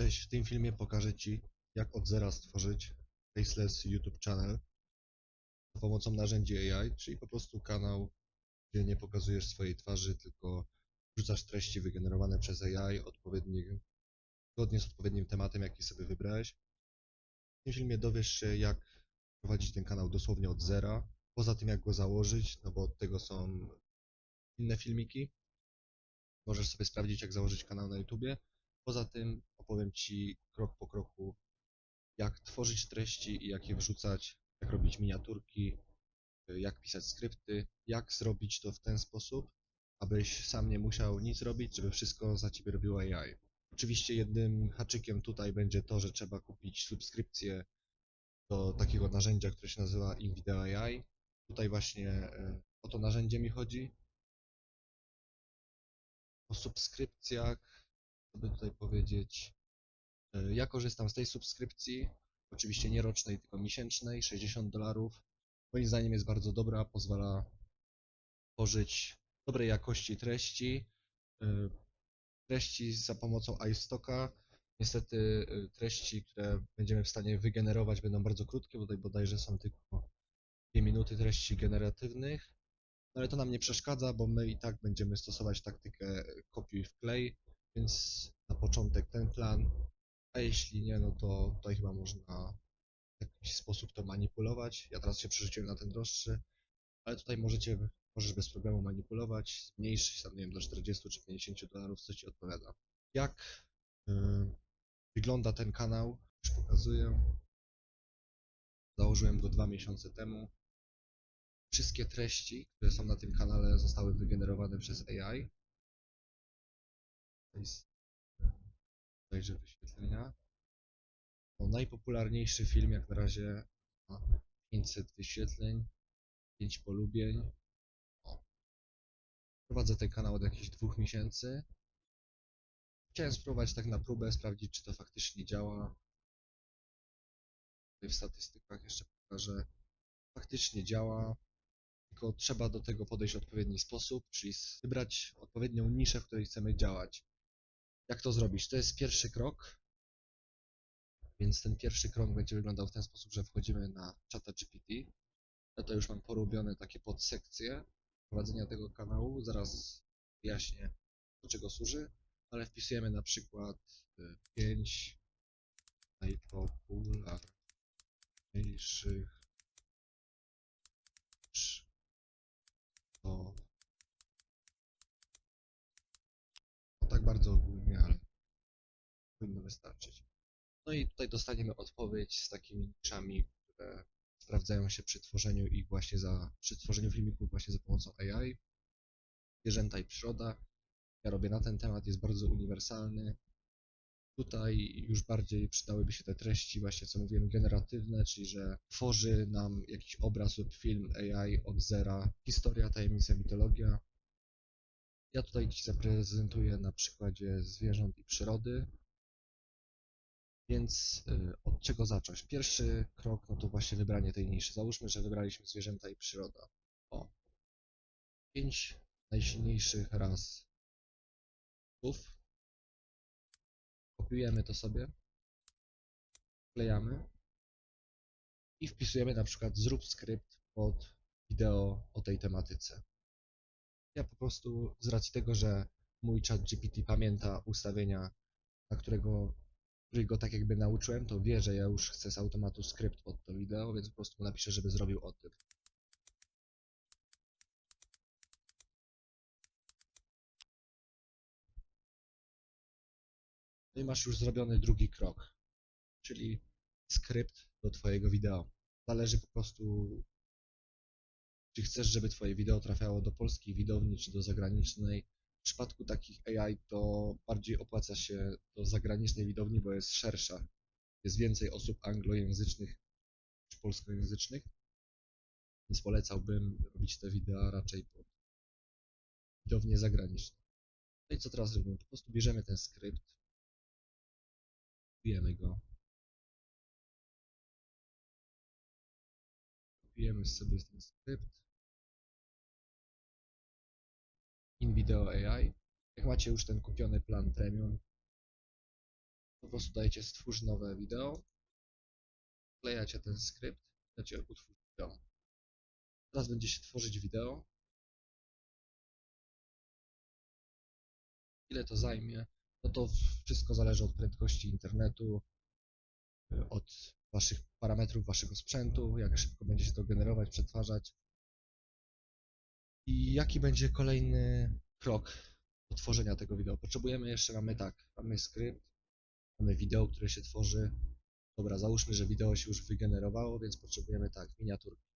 Cześć, w tym filmie pokażę Ci, jak od zera stworzyć Faceless YouTube Channel za pomocą narzędzi AI, czyli po prostu kanał, gdzie nie pokazujesz swojej twarzy, tylko wrzucasz treści wygenerowane przez AI zgodnie z odpowiednim tematem, jaki sobie wybrałeś. W tym filmie dowiesz się, jak prowadzić ten kanał dosłownie od zera, poza tym jak go założyć, no bo od tego są inne filmiki. Możesz sobie sprawdzić, jak założyć kanał na YouTubie. Poza tym opowiem Ci krok po kroku, jak tworzyć treści i jak je wrzucać, jak robić miniaturki, y, jak pisać skrypty, jak zrobić to w ten sposób, abyś sam nie musiał nic robić, żeby wszystko za Ciebie robiło AI. Oczywiście jednym haczykiem tutaj będzie to, że trzeba kupić subskrypcję do takiego narzędzia, które się nazywa InVideo AI. Tutaj właśnie y, o to narzędzie mi chodzi. O subskrypcjach by tutaj powiedzieć. E, Ja korzystam z tej subskrypcji, oczywiście nie rocznej, tylko miesięcznej, 60 dolarów. Moim zdaniem jest bardzo dobra, pozwala tworzyć dobrej jakości treści. e, Treści za pomocą iStocka. Niestety e, treści, które będziemy w stanie wygenerować będą bardzo krótkie, bo tutaj bodajże są tylko 2 minuty treści generatywnych. No ale to nam nie przeszkadza, bo my i tak będziemy stosować taktykę kopiuj wklej, więc na początek ten plan, a jeśli nie, no to tutaj chyba można w jakiś sposób to manipulować. Ja teraz się przerzuciłem na ten droższy, ale tutaj możecie, możesz bez problemu manipulować, zmniejszyć tam, nie wiem, do 40 czy 50 dolarów, co Ci odpowiada. Jak y, wygląda ten kanał? Już pokazuję. Założyłem go dwa miesiące temu. Wszystkie treści, które są na tym kanale zostały wygenerowane przez AI. Jest bodajże wyświetlenia. No, najpopularniejszy film jak na razie ma 500 wyświetleń, 5 polubień. Prowadzę ten kanał od jakichś dwóch miesięcy. Chciałem spróbować tak na próbę, sprawdzić czy to faktycznie działa. Tutaj w statystykach jeszcze pokażę. Faktycznie działa, tylko trzeba do tego podejść w odpowiedni sposób, czyli wybrać odpowiednią niszę, w której chcemy działać. Jak to zrobić? To jest pierwszy krok. Więc ten pierwszy krok będzie wyglądał w ten sposób, że wchodzimy na czata GPT. Ja to już mam porobione takie podsekcje prowadzenia tego kanału. Zaraz wyjaśnię do czego służy, ale wpisujemy na przykład 5 najpopularniejszych to no tak bardzo ogólnie, ale powinno wystarczyć. No i tutaj dostaniemy odpowiedź z takimi niczami, które sprawdzają się przy tworzeniu ich właśnie za, przy tworzeniu filmików właśnie za pomocą AI. Zwierzęta i przyroda. Ja robię na ten temat, jest bardzo uniwersalny. Tutaj już bardziej przydałyby się te treści, właśnie co mówiłem, generatywne, czyli że tworzy nam jakiś obraz lub film AI od zera. Historia, tajemnica, mitologia. Ja tutaj Ci zaprezentuję na przykładzie zwierząt i przyrody. Więc y, od czego zacząć? Pierwszy krok, no to właśnie wybranie tej niszy. Załóżmy, że wybraliśmy zwierzęta i przyroda. O. Pięć najsilniejszych ras psów. Kopiujemy to sobie. Wklejamy. I wpisujemy na przykład zrób skrypt pod wideo o tej tematyce. Ja po prostu z racji tego, że mój chat GPT pamięta ustawienia, na którego których go tak jakby nauczyłem, to wie, że ja już chcę z automatu skrypt pod to wideo, więc po prostu mu napiszę, żeby zrobił o tym. No i masz już zrobiony drugi krok, czyli skrypt do Twojego wideo. Zależy po prostu, czy chcesz, żeby Twoje wideo trafiało do polskiej widowni, czy do zagranicznej. W przypadku takich AI to bardziej opłaca się do zagranicznej widowni, bo jest szersza. Jest więcej osób anglojęzycznych niż polskojęzycznych, więc polecałbym robić te wideo raczej pod widownię zagraniczną. No i co teraz robimy? Po prostu bierzemy ten skrypt, kopiujemy go, kopiujemy sobie ten skrypt, InVideo AI. Jak macie już ten kupiony plan premium, Po prostu dajecie stwórz nowe wideo, wklejacie ten skrypt, dacie utwórz wideo. Teraz będzie się tworzyć wideo. Ile to zajmie? No to wszystko zależy od prędkości internetu, y, od waszych parametrów waszego sprzętu, jak szybko będzie się to generować, przetwarzać. I jaki będzie kolejny krok tworzenia tego wideo? Potrzebujemy jeszcze, mamy tak, mamy skrypt, mamy wideo, które się tworzy. Dobra, załóżmy, że wideo się już wygenerowało, więc potrzebujemy tak, miniaturki.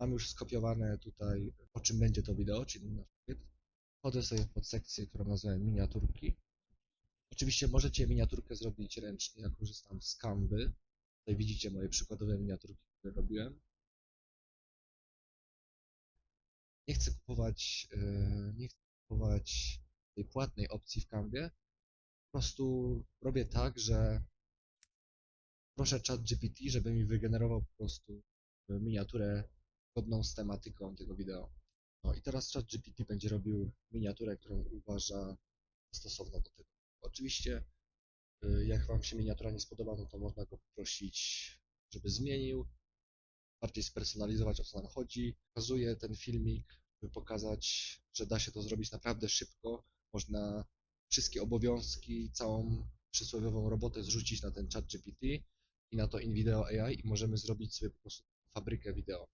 Mam już skopiowane tutaj, o czym będzie to wideo, czyli nasz skrypt. Wchodzę sobie pod sekcję, którą nazwałem miniaturki. Oczywiście możecie miniaturkę zrobić ręcznie, ja korzystam z Canvy. Tutaj widzicie moje przykładowe miniaturki, które robiłem. Nie chcę kupować, yy, nie chcę kupować tej płatnej opcji w Canvie. Po prostu robię tak, że proszę ChatGPT, żeby mi wygenerował po prostu miniaturę zgodną z tematyką tego wideo. No i teraz ChatGPT będzie robił miniaturę, którą uważa stosowną do tego. Oczywiście, y, jak Wam się miniatura nie spodoba, no to można go poprosić, żeby zmienił, bardziej spersonalizować o co nam chodzi. Pokazuję ten filmik, by pokazać, że da się to zrobić naprawdę szybko. Można wszystkie obowiązki, całą przysłowiową robotę zrzucić na ten chat GPT i na to InVideo AI i możemy zrobić sobie po prostu fabrykę wideo.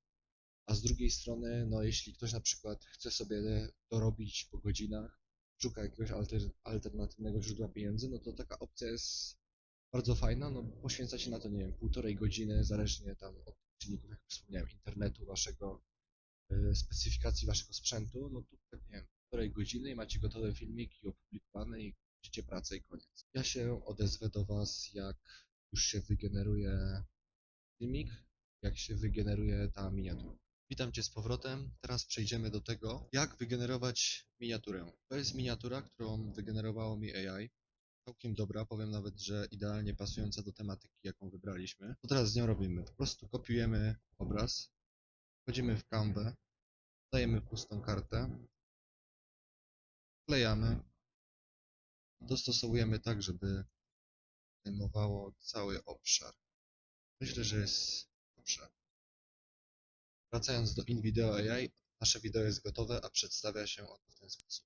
A z drugiej strony, no jeśli ktoś na przykład chce sobie dorobić po godzinach, szuka jakiegoś alter, alternatywnego źródła pieniędzy, no to taka opcja jest bardzo fajna, no poświęca się na to, nie wiem, półtorej godziny, zależnie tam od czynników, jak wspomniałem, internetu waszego, y, specyfikacji waszego sprzętu, no tak, nie wiem, godziny i macie gotowe filmiki opublikowane i kończycie pracę i koniec. Ja się odezwę do was, jak już się wygeneruje filmik, jak się wygeneruje ta miniatura. Witam Cię z powrotem. Teraz przejdziemy do tego, jak wygenerować miniaturę. To jest miniatura, którą wygenerowało mi AI. Całkiem dobra, powiem nawet, że idealnie pasująca do tematyki, jaką wybraliśmy. Co teraz z nią robimy? Po prostu kopiujemy obraz, wchodzimy w Canvę, dajemy pustą kartę, wklejamy, dostosowujemy tak, żeby zajmowało cały obszar. Myślę, że jest dobrze. Wracając do InVideo AI, nasze wideo jest gotowe, a przedstawia się ono w ten sposób.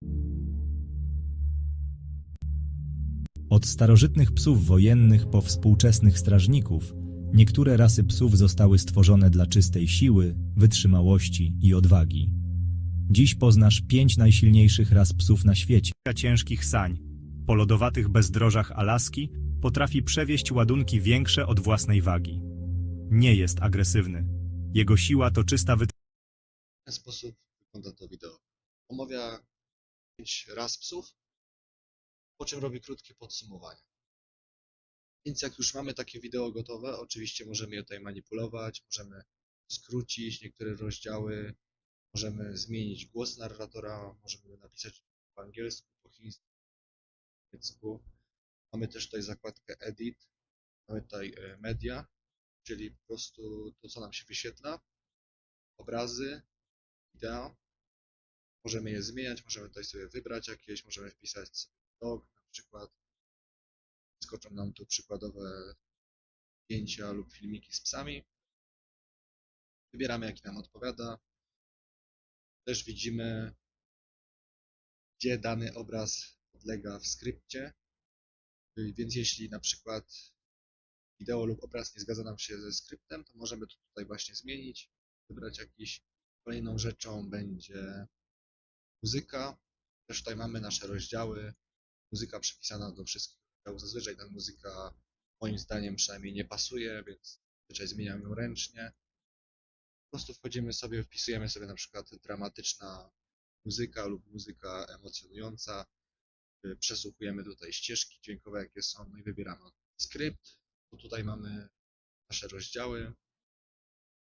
Od starożytnych psów wojennych po współczesnych strażników, niektóre rasy psów zostały stworzone dla czystej siły, wytrzymałości i odwagi. Dziś poznasz pięć najsilniejszych ras psów na świecie. Ciężkich sań, po lodowatych bezdrożach Alaski potrafi przewieźć ładunki większe od własnej wagi. Nie jest agresywny. Jego siła to czysta wytrzymałość. W ten sposób wygląda to wideo. Omawia pięć ras psów, po czym robi krótkie podsumowanie. Więc jak już mamy takie wideo gotowe, oczywiście możemy je tutaj manipulować, możemy skrócić niektóre rozdziały, możemy zmienić głos narratora, możemy napisać po angielsku, po chińsku, po niemiecku. Mamy też tutaj zakładkę Edit, mamy tutaj e, Media, czyli po prostu to, co nam się wyświetla, obrazy, wideo. Możemy je zmieniać, możemy tutaj sobie wybrać jakieś, możemy wpisać sobie na przykład. Skoczą nam tu przykładowe zdjęcia lub filmiki z psami. Wybieramy jaki nam odpowiada. Też widzimy, gdzie dany obraz podlega w skrypcie. Więc jeśli na przykład wideo lub obraz nie zgadza nam się ze skryptem, to możemy to tutaj właśnie zmienić, wybrać jakiś. Kolejną rzeczą będzie muzyka. Też tutaj mamy nasze rozdziały. Muzyka przypisana do wszystkich rozdziałów. Zazwyczaj ta muzyka moim zdaniem przynajmniej nie pasuje, więc zazwyczaj zmieniam ją ręcznie. Po prostu wchodzimy sobie, wpisujemy sobie na przykład dramatyczna muzyka lub muzyka emocjonująca. Przesłuchujemy tutaj ścieżki dźwiękowe, jakie są, no i wybieramy skrypt. To tutaj mamy nasze rozdziały.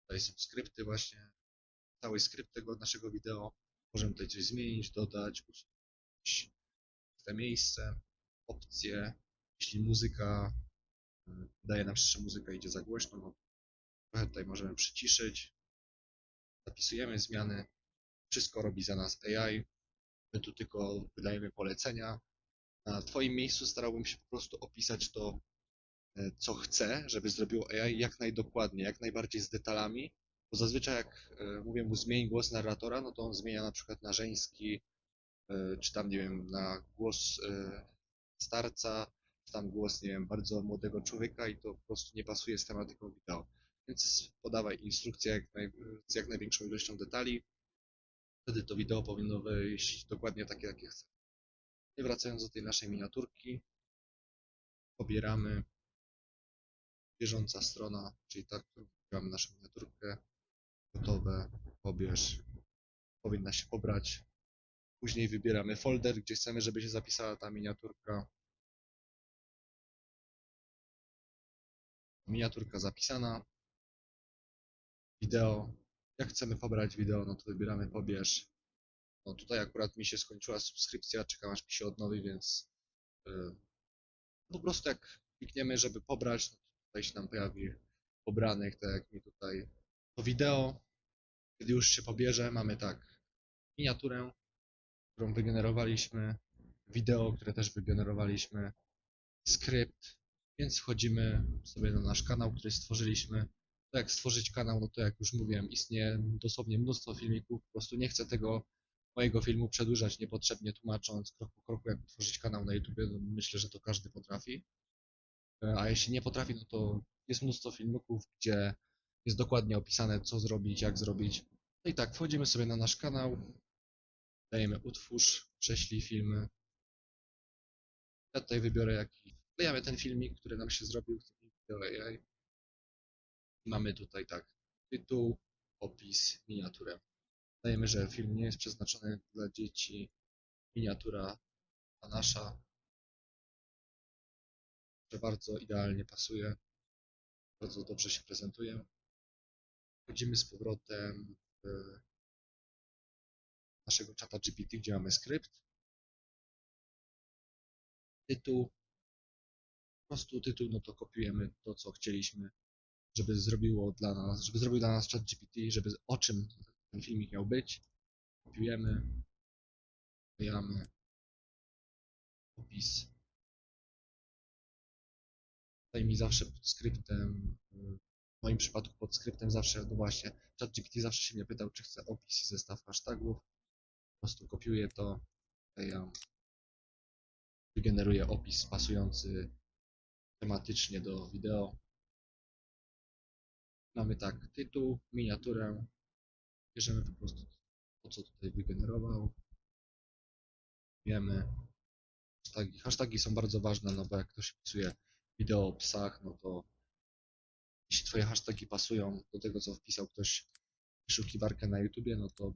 Tutaj są skrypty właśnie. Cały skrypt tego naszego wideo. Możemy tutaj coś zmienić, dodać, usunąć te miejsce, opcje. Jeśli muzyka y, daje nam, że muzyka idzie za głośno, no trochę tutaj możemy przyciszyć. Zapisujemy zmiany. Wszystko robi za nas AI. My tu tylko wydajemy polecenia. Na Twoim miejscu starałbym się po prostu opisać to, e, co chcę, żeby zrobiło AI jak najdokładniej, jak najbardziej z detalami, bo zazwyczaj jak e, mówię mu zmień głos narratora, no to on zmienia na przykład na żeński, e, czy tam, nie wiem, na głos e, starca, czy tam głos, nie wiem, bardzo młodego człowieka i to po prostu nie pasuje z tematyką wideo. Więc podawaj instrukcję jak naj, z jak największą ilością detali. Wtedy to wideo powinno wyjść dokładnie takie, jakie chcę. I wracając do tej naszej miniaturki, pobieramy bieżąca strona, czyli ta, którą mamy naszą miniaturkę, gotowe, pobierz, powinna się pobrać. Później wybieramy folder, gdzie chcemy, żeby się zapisała ta miniaturka. Miniaturka zapisana. Wideo. Jak chcemy pobrać wideo, no to wybieramy pobierz. No tutaj akurat mi się skończyła subskrypcja, czekam aż mi się odnowi, więc yy, po prostu jak klikniemy, żeby pobrać, no tutaj się nam pojawi pobranych, tak jak mi tutaj to wideo. Kiedy już się pobierze, mamy tak miniaturę, którą wygenerowaliśmy, wideo, które też wygenerowaliśmy, skrypt, więc wchodzimy sobie na nasz kanał, który stworzyliśmy. To jak stworzyć kanał, no to jak już mówiłem, istnieje dosłownie mnóstwo filmików, po prostu nie chcę tego mojego filmu przedłużać niepotrzebnie tłumacząc krok po kroku, jak utworzyć kanał na YouTube. No myślę, że to każdy potrafi. E, A jeśli nie potrafi, no to jest mnóstwo filmików, gdzie jest dokładnie opisane, co zrobić, jak zrobić. No i tak, wchodzimy sobie na nasz kanał, dajemy utwórz, prześlij filmy. Ja tutaj wybiorę jaki. Wklejamy ten filmik, który nam się zrobił w tym AI. Mamy tutaj tak, tytuł, opis, miniaturę. Dajemy, że film nie jest przeznaczony dla dzieci, miniatura ta nasza, że bardzo idealnie pasuje, bardzo dobrze się prezentuje. Wchodzimy z powrotem w naszego czata GPT, gdzie mamy skrypt. Tytuł. Po prostu tytuł, no to kopiujemy to, co chcieliśmy, żeby zrobiło dla nas, żeby zrobił dla nas czat GPT, żeby o czym ten filmik miał być. Kopiujemy, wklejamy opis. Tutaj mi zawsze pod skryptem, w moim przypadku pod skryptem zawsze, no właśnie, ChatGPT zawsze się mnie pytał, czy chcę opis i zestaw hashtagów. Po prostu kopiuję to, wklejam, wygeneruję opis pasujący tematycznie do wideo. Mamy tak, tytuł, miniaturę, bierzemy po prostu to, co tutaj wygenerował. Wiemy. Hashtagi. Hashtagi są bardzo ważne, no bo jak ktoś wpisuje wideo o psach, no to jeśli twoje hashtagi pasują do tego, co wpisał ktoś w wyszukiwarkę na YouTubie, no to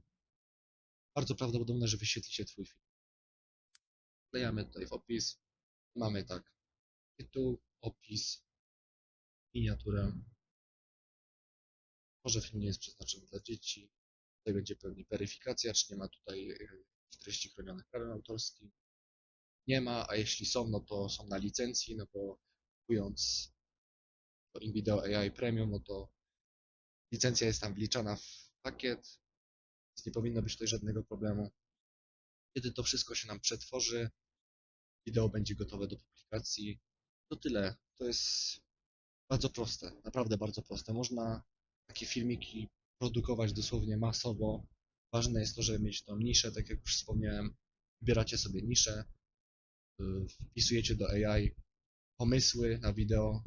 bardzo prawdopodobne, że wyświetli się twój film. Wklejamy tutaj w opis. Mamy tak, tytuł, opis, miniaturę. Może film nie jest przeznaczony dla dzieci. Tutaj będzie pewnie weryfikacja, czy nie ma tutaj e, treści chronionych prawem autorskim. Nie ma, a jeśli są, no to są na licencji, no bo kupując InVideo AI Premium, no to licencja jest tam wliczana w pakiet, więc nie powinno być tutaj żadnego problemu. Kiedy to wszystko się nam przetworzy, wideo będzie gotowe do publikacji. To tyle. To jest bardzo proste, naprawdę bardzo proste. Można takie filmiki produkować dosłownie masowo. Ważne jest to, żeby mieć tą niszę, tak jak już wspomniałem. Wybieracie sobie niszę, y, wpisujecie do AI pomysły na wideo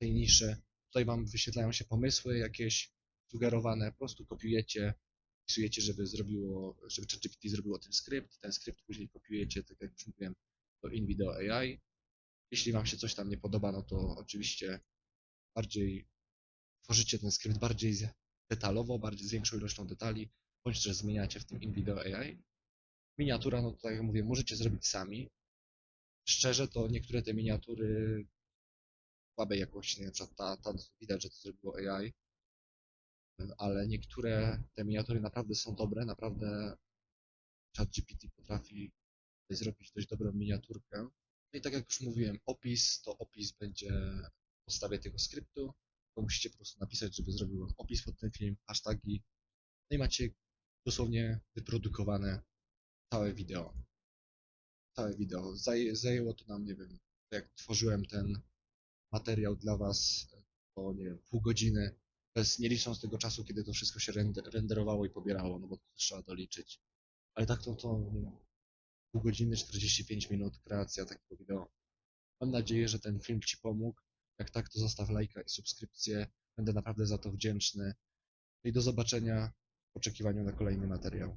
tej niszy. Tutaj Wam wyświetlają się pomysły jakieś sugerowane, po prostu kopiujecie, wpisujecie, żeby zrobiło, żeby ChatGPT zrobiło ten skrypt, ten skrypt później kopiujecie, tak jak już mówiłem, do InVideo AI. Jeśli Wam się coś tam nie podoba, no to oczywiście bardziej tworzycie ten skrypt bardziej detalowo, bardziej z większą ilością detali, bądź też zmieniacie w tym InVideo AI. Miniatura, no to tak jak mówię, możecie zrobić sami. Szczerze, to niektóre te miniatury słabej jakości, na przykład ta, ta widać, że to zrobiło AI, ale niektóre te miniatury naprawdę są dobre, naprawdę ChatGPT potrafi zrobić dość dobrą miniaturkę. No i tak jak już mówiłem, opis to opis będzie w podstawie tego skryptu, to musicie po prostu napisać, żeby zrobił opis pod ten film, hashtagi, no i macie dosłownie wyprodukowane całe wideo. całe wideo. Zaj zajęło to nam, nie wiem, jak tworzyłem ten materiał dla was, to nie wiem, pół godziny, bez, nie licząc tego czasu, kiedy to wszystko się render renderowało i pobierało, no bo to trzeba doliczyć. Ale tak to, to nie wiem, pół godziny, 45 minut kreacja takiego wideo. Mam nadzieję, że ten film Ci pomógł. Jak tak, to zostaw lajka i subskrypcję. Będę naprawdę za to wdzięczny. I do zobaczenia w oczekiwaniu na kolejny materiał.